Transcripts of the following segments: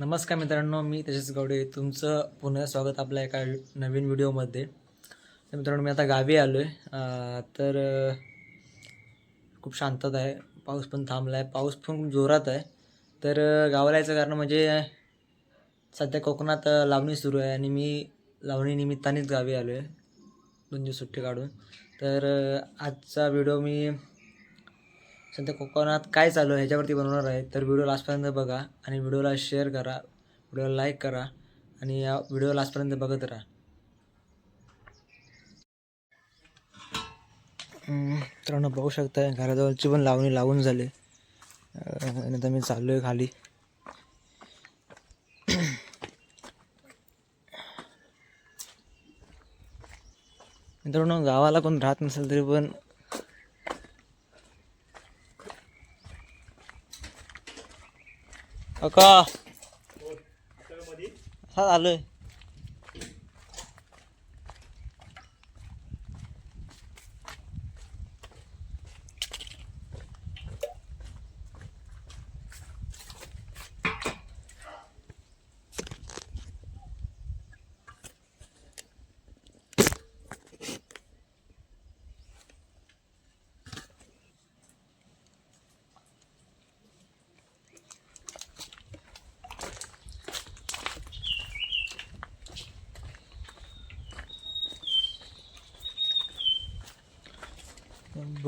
नमस्कार मित्रांनो मी तेजस गवडे. तुमचं पुन्हा स्वागत आपल्या एका नवीन व्हिडिओमध्ये. तर मित्रांनो मी आता गावी आलो आहे तर खूप शांतता आहे. पाऊस पण थांबला आहे पाऊस पण खूप जोरात आहे. तर गावाला यायचं कारण म्हणजे सध्या कोकणात लावणी सुरू आहे आणि मी लावणी निमित्तानेच गावी आलो आहे दोन दिवस सुट्टी काढून. तर आजचा व्हिडिओ मी सध्या कोकणात काय चालू आहे ह्याच्यावरती बनवणार आहे तर व्हिडिओ लास्टपर्यंत बघा आणि व्हिडिओला शेअर करा व्हिडिओला लाईक करा आणि या व्हिडिओ लास्टपर्यंत बघत राहा. मित्रांनो बघू शकताय घराजवळची पण लावणी लावून झाले. आणि आता मी चाललो आहे खाली. मित्रांनो गावाला कोण राहत नसेल तरी पण अका हा आलोय.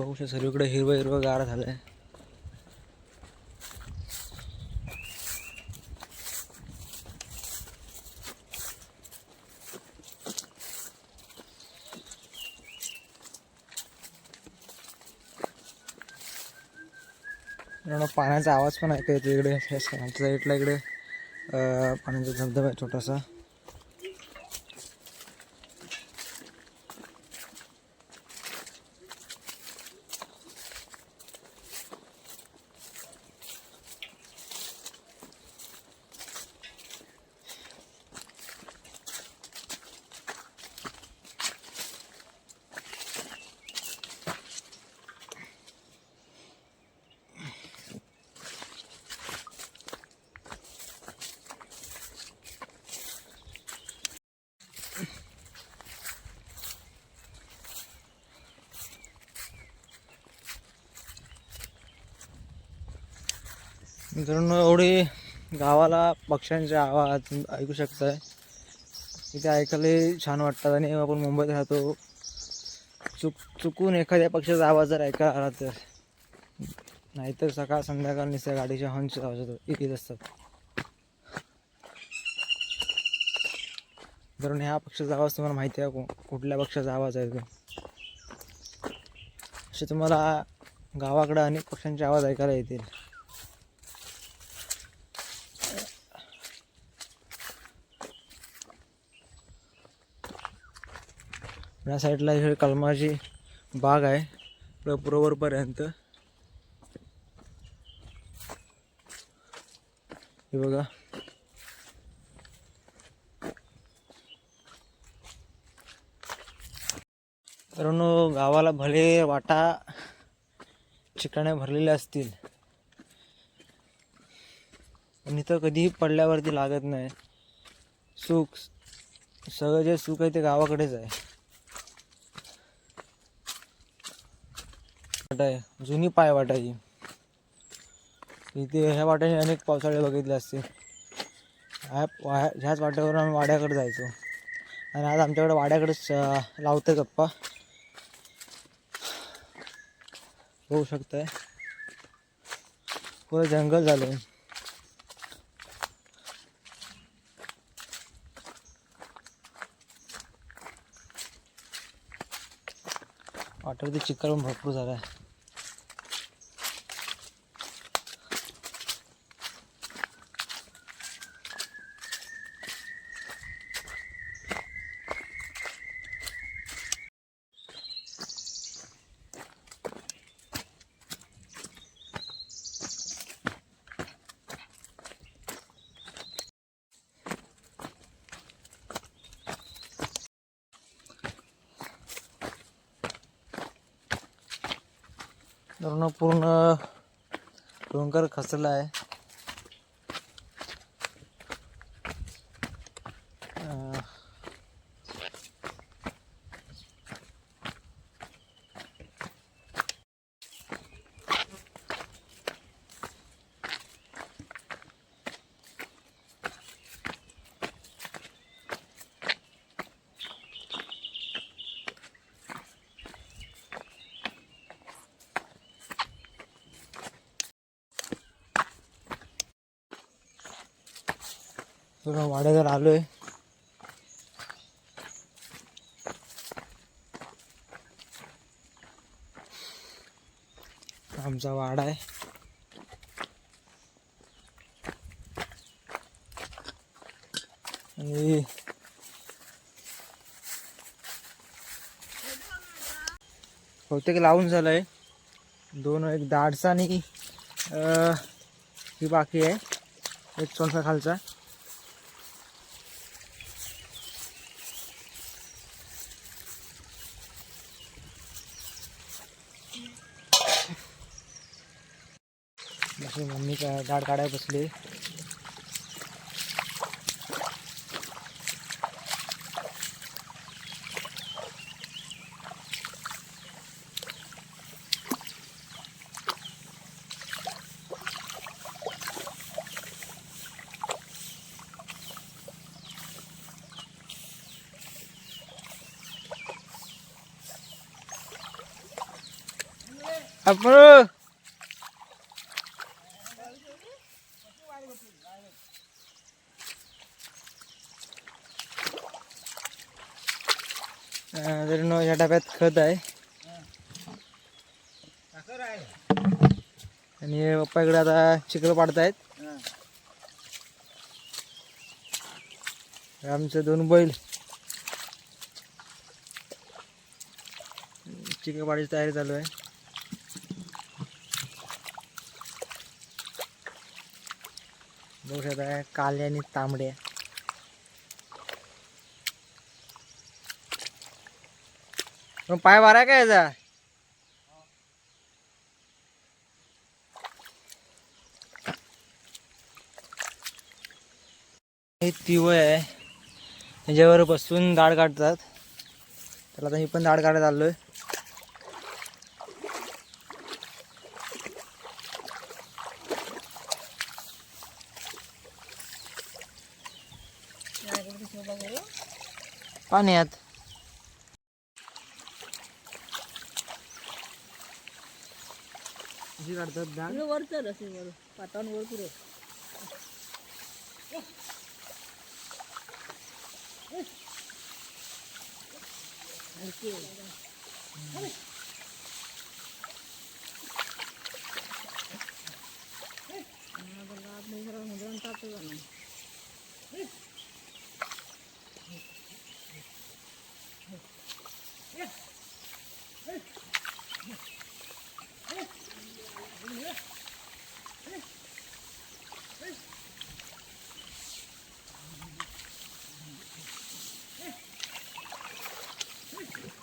बघू शकता सर्वीकडे हिरवं हिरवं गार झालंय. मित्रांनो, पाण्याचा आवाज पण ऐकाय इकडे आमच्या साईडला इकडे. पाण्याचा धबधबा आहे छोटासा. मित्रांनो एवढे गावाला पक्ष्यांचे आवाज ऐकू शकताय. इथे ऐकायला छान वाटतात आणि आपण मुंबईत राहतो. चुक चुकून एखाद्या पक्षाचा आवाज जर ऐकायला आला तर. नाहीतर सकाळ संध्याकाळ नुसत्या गाडीच्या हॉर्नचे आवाज येतो येत असतात. कारण ह्या पक्षाचा आवाज तुम्हाला माहिती आहे कुठल्या पक्षाचा आवाज आहे तो. असे तुम्हाला गावाकडं अनेक पक्ष्यांचे आवाज ऐकायला येतील. या साईडला हे कलमाची बाग आहे. पुढं पुरोवरपर्यंत हे बघा. मित्रांनो गावाला भले वाटा ठिकाणे भरलेल्या असतील पण इथं कधीही पडल्यावरती लागत नाही. सुख सगळं जे सुख आहे ते गावाकडेच आहे. वाट आहे. जुनी पाय वाटायची. इथे ह्या वाट्याने अनेक पावसाळे बघितले असतील ह्या ह्याच वाट्यावरून आम्ही वाड्याकडे जायचो. आणि आज आमच्याकडे वाड्याकडेच लावतोय लावते गप्पा. होऊ शकतंय. पुरं जंगल झालंय. वाटवरती चिखल पण भरपूर झालं आहे धरणं पूर्ण डोंगर खचला आहे. थोडं वाड्यावर आलो आहे आमचा वाडा आहे. आणि बहुतेक लावून झालं आहे दोन एक दाडसा आणि ही बाकी आहे. एक चोनसा खालचा. माझी काढाय बसले. आपण तरी न या डब्यात खत आहे. आणि पप्पा इकडे आता चिखल पाडतायत. आमचे दोन बैल. चिखल पाडायची तयारी चालू आहे. बघू शकता काले आणि तांबड्या. मग पाय मारा काय याचा? हे तिवय आहे. त्याच्यावर बसून दाढ काढतात. त्याला आता मी पण दाढ काढत आलोय. पाण्यात कशी काढतात दाढ वर तर असे वर. पाटावर वर पुढे. नांगळा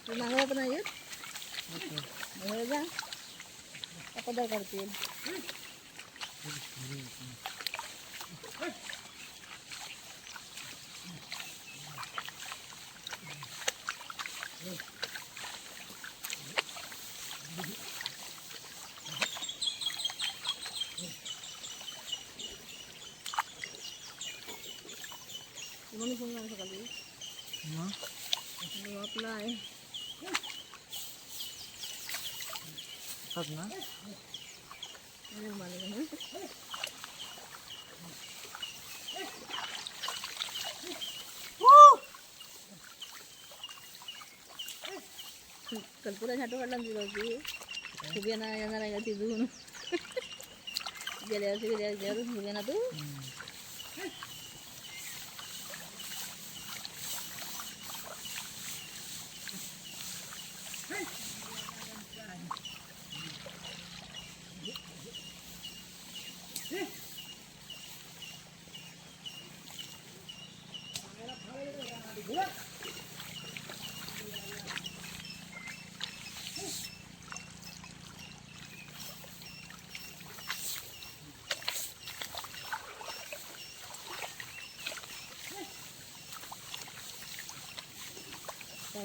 आहे नांगळा जा पदार काढतील Jadi, jadi, jadi, jadi, jadi, jadi, jadi, jadi, jadi, jadi, jadi, kemudian jadi, jadi,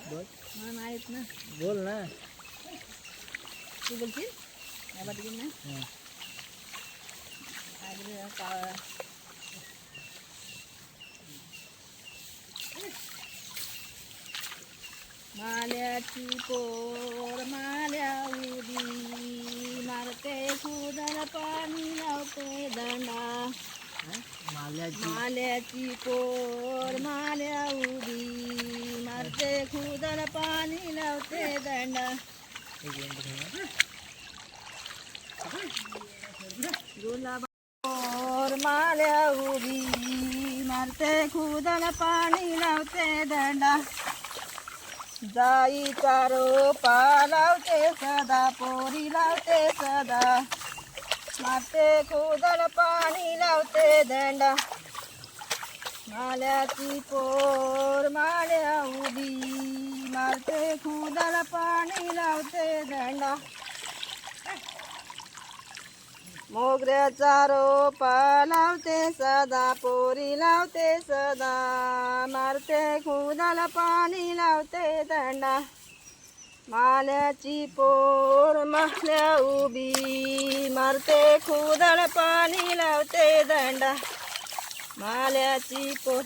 भाकरी झालीच आहे अजून नाही. गाणी बिणी बोलत नाही बोलू बोल मला नाही येत ना बोल ना तू बोलशील नाही पाठवशील ना हं. काय बरं, का- माल्याची पोर माल्या उडी मारते खुदल पाणी लावते दंडा माल्याची माल्याची पोर माल्या उडी मारते खुदल पाणी लावते दंडा. एक माल्या उभी मारते खुदल पाणी लावते दंडा. जाई चारो पा लावते सदा पोरी लावते सदा. मारते खुदल पाणी लावते दंडा. माल्याची पोर माळ्या उभी मारते खुदाला पाणी लावते दंडा मोगऱ्याचा रोपा लावते सदा पोरी लावते सदा मारते खुदाला पाणी लावते दंडा माल्याची पोर माल्या उभी मारते खुदाला पाणी लावते दंडा माल्याची पोर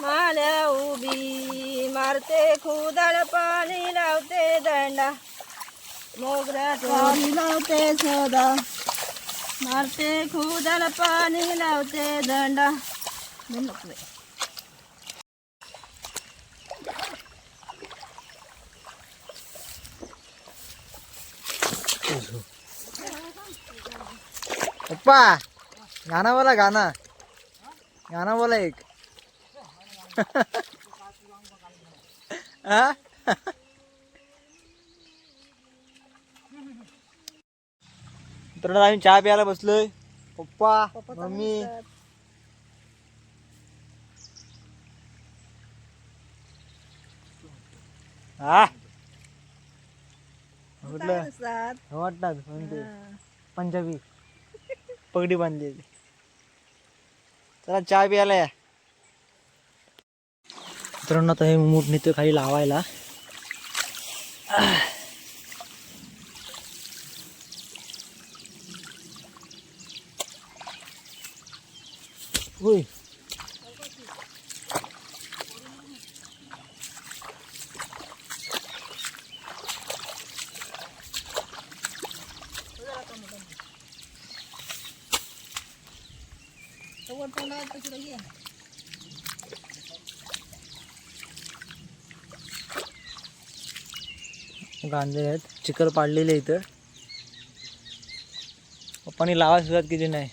माल्या उभी मारते खुदाला पाणी लावते दंडा. मोगऱ्याचा पाणी लावते सदा. मारते खुदाला पाणी लावते दंडा. पप्पा गाणं बोला गाणं. गाणं बोला एक. हा? आम्ही चहा प्यायला बसलोय. Papa mummy. हा? म्हणते हा. पंजाबी. पगडी बांधलेली चला चहा प्यायला या. मित्रांनो आता हे मूठ नेतो खाली लावायला. होय. कांदे आहेत. चिखल पाडलेले इथं. पप्पानी लावायला सुरुवात केली नाही.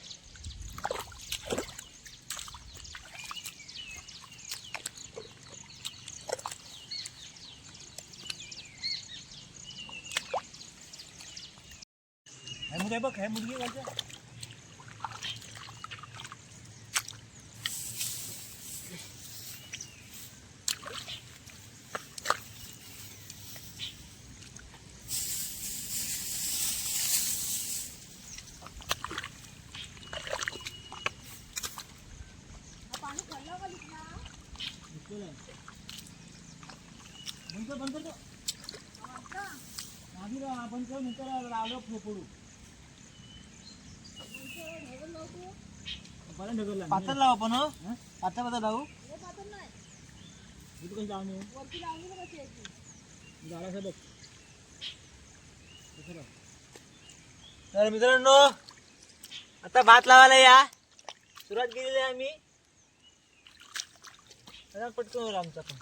पातळ लाव आपण हो? पातळ पातळ लावू. तर मित्रांनो आता भात लावायला या. सुरुवात केलेली आहे आम्ही. पटकन होईल आमचा पण.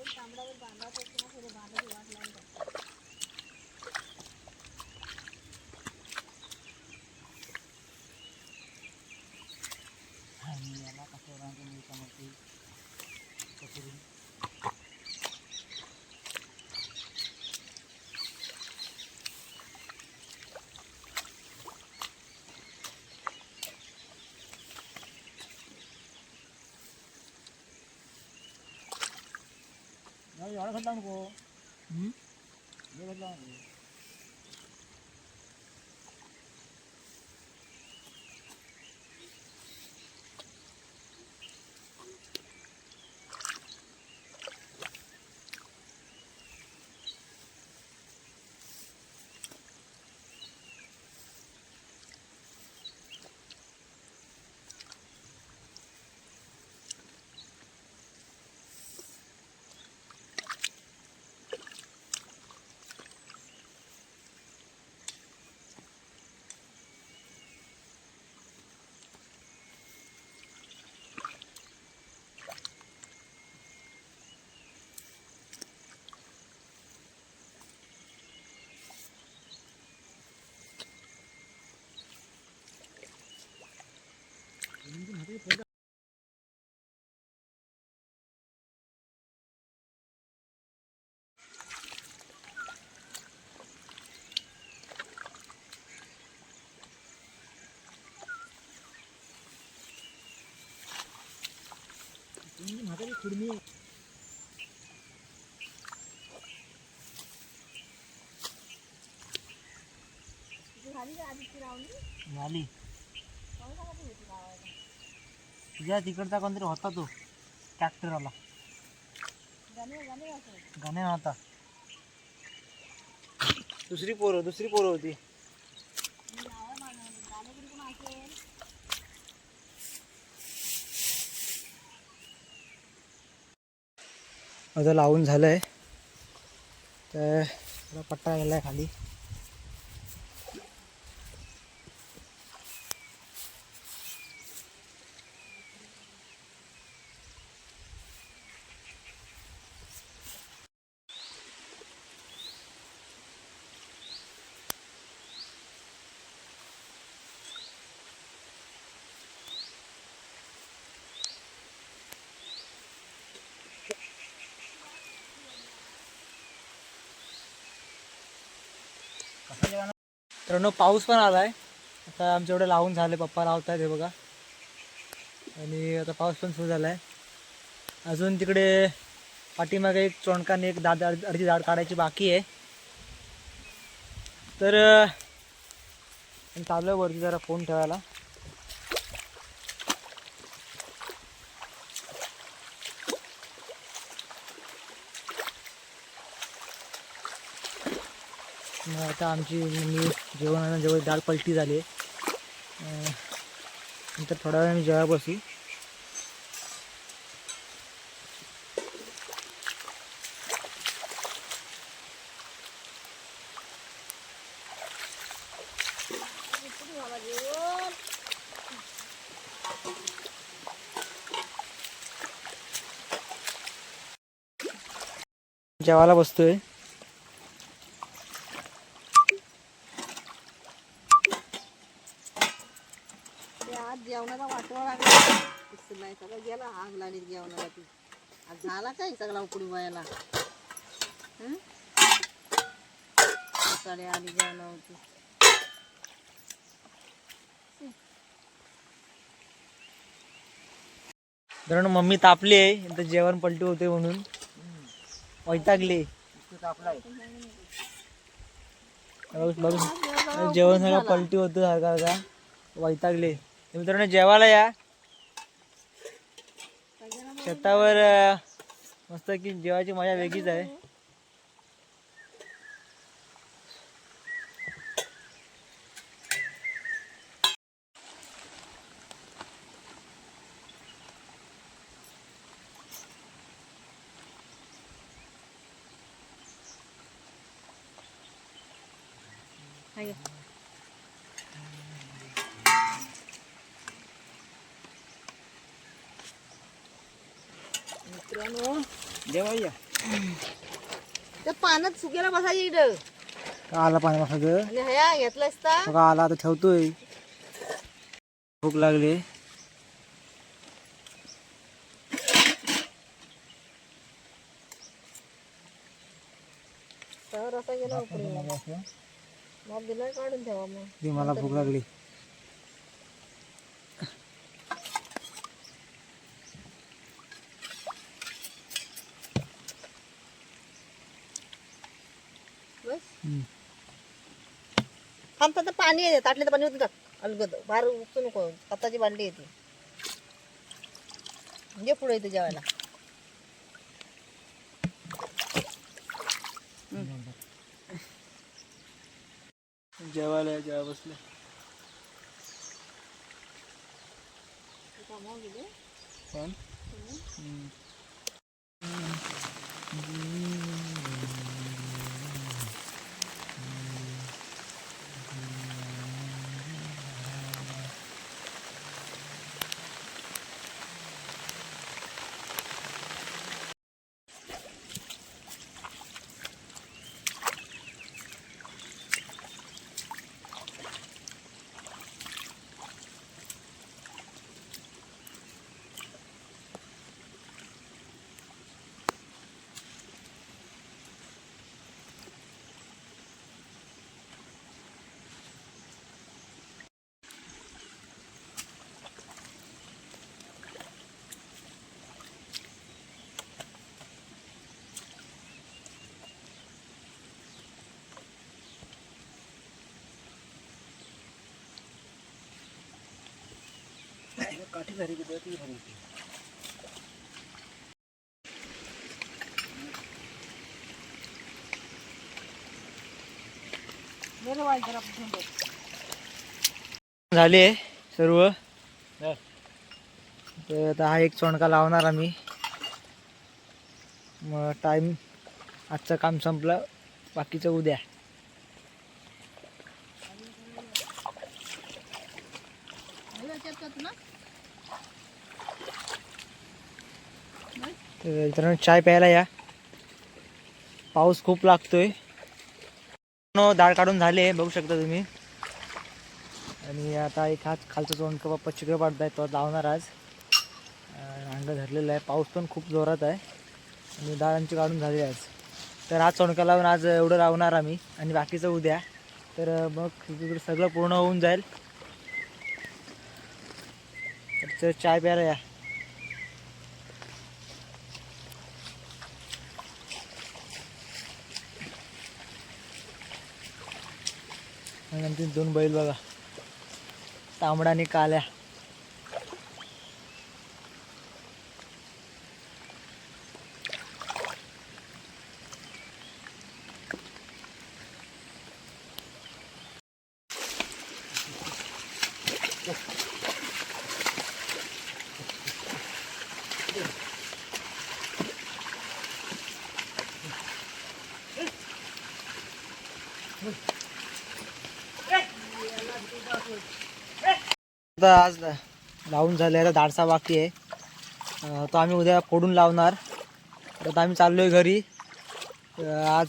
আমরা বলব আমরা 연락한다는 거. 응? 연락한다는 거. नको झाली. तुझ्या तिकडचा कोणतरी होता तो ट्रॅक्टरवाला गाणे नव्हता. दुसरी पोरं दुसरी पोरं होती. आता लावून झालं आहे तर पट्टा पट्टा आहे खाली. मित्रांनो पाऊस पण आलाय. आता आमच्या एवढं लावून झाले पप्पा लावतायत हे बघा. आणि आता पाऊस पण सुरू झाला आहे अजून तिकडे पाठीमागे एक चोणकाने एक दाद अर्धी झाड काढायची बाकी आहे. तर चालू आहे वरती जरा फोन ठेवायला. मग आता आमची मम्मी जेवण जेवण डाळ पलटी झाली आहे. नंतर थोड्या वेळ जेव्हा बसी. जेवायला बसतोय. दिसत नाही सगळं गेला आग लागली जेवणाला ती. आज झाला काय सगळा उकडी वयाला? हं? सकाळी आली जेवणावरती. कारण मम्मी तापली आहे. नंतर जेवण पलटी होते म्हणून. वैतागली. जेवण सगळं पलटी होतं सारखा सारखा. वैतागले. मित्रांनो जेवायला या शेतावर मस्त की जेवायची मजा वेगळीच आहे Thank you. जेवाय या. त्या पानात सुक्याला बसायची इकडं का आला पाणी बसायचं? आणि ह्या घेतला असता तो का आला? आता ठेवतोय. भूक लागली. तर असा गेला मग दिला काढून ठेवा मग. ती मला भूक लागली. बस हम्म. थांब तर पाणी येते ताटलीचं पाणी होतं टाक अलगद बाहेर उपसू नको हाताची भांडी येते म्हणजे पुढे येते जेवायला. जेवायला जेवा बसले. पण काठी झाली की ती झाली बरं वाईट जरा आपण ठेवून देऊ. झाले सर्व? तर आता हा एक चोणका लावणार आम्ही. मग टाईम आजचं काम संपलं बाकीचं उद्या हे याच्यात का तुला? तर मित्रांनो चाय प्यायला या. पाऊस खूप लागतोय. मित्रांनो, डाळ काढून झाले बघू शकता तुम्ही. आणि आता एक हात खालचं चोंडक बाप्पा चिकन आहे तो लावणार आज. अंग धरलेला आहे. पाऊस पण खूप जोरात आहे. आणि डाळ आमची काढून झाली आज. तर आज चोणका लावून आज एवढं लावणार आम्ही. आणि बाकीचं उद्या. तर मग सगळं पूर्ण होऊन जाईल. तर चाय प्यायला या. आणि आमचे दोन बैल बघा. तांबडा आणि काल्या. आता आज लावून झाले आता दाडसा बाकी आहे. तो आम्ही उद्या फोडून लावणार. तर आता आम्ही चाललो आहे घरी आज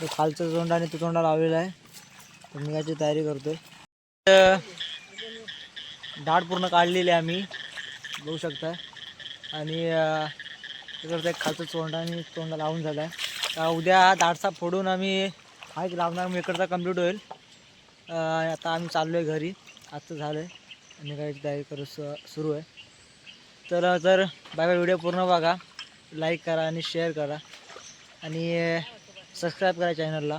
तो खालचा तोंडा आणि तो तोंडा लावलेला आहे. तर निघायची तयारी करतो आहे दाढ पूर्ण काढलेली आहे आम्ही. बघू शकता. आणि अं, तिकडचं एक खालचं तोंडा आणि तोंडा लावून झाला आहे तर उद्या दाडसा फोडून आम्ही हा लावणार. मी इकडचा कंप्लीट होईल. आता आम्ही चाललो आहे घरी. आजचं झालं आहे निघायची तयारी करू सु सुरू आहे. तर जर बाय व्हिडिओ पूर्ण बघा. लाईक करा आणि शेअर करा. आणि सबस्क्राईब करा चॅनलला